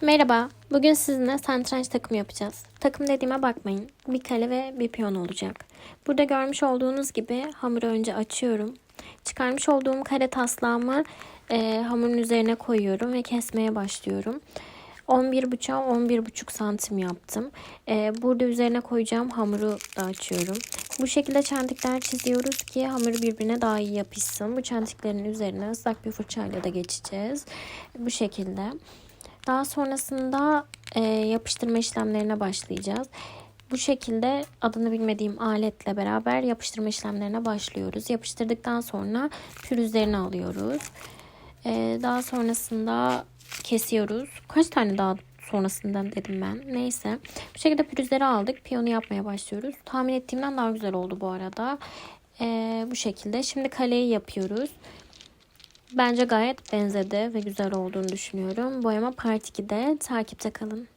Merhaba, bugün sizinle satranç takımı yapacağız. Takım dediğime bakmayın. Bir kale ve bir piyon olacak. Burada görmüş olduğunuz gibi hamuru önce açıyorum. Çıkarmış olduğum kare taslağımı e, hamurun üzerine koyuyorum ve kesmeye başlıyorum. 11 buçuğa 11 buçuk santim yaptım. E, burada üzerine koyacağım hamuru da açıyorum. Bu şekilde çentikler çiziyoruz ki hamur birbirine daha iyi yapışsın. Bu çentiklerin üzerine ıslak bir fırçayla da geçeceğiz. Bu şekilde. Daha sonrasında e, yapıştırma işlemlerine başlayacağız. Bu şekilde adını bilmediğim aletle beraber yapıştırma işlemlerine başlıyoruz. Yapıştırdıktan sonra pürüzlerini alıyoruz. E, daha sonrasında kesiyoruz. Kaç tane daha sonrasında dedim ben. Neyse. Bu şekilde pürüzleri aldık. Piyonu yapmaya başlıyoruz. Tahmin ettiğimden daha güzel oldu bu arada. E, bu şekilde. Şimdi kaleyi yapıyoruz. Bence gayet benzedi ve güzel olduğunu düşünüyorum. Boyama Part 2'de takipte kalın.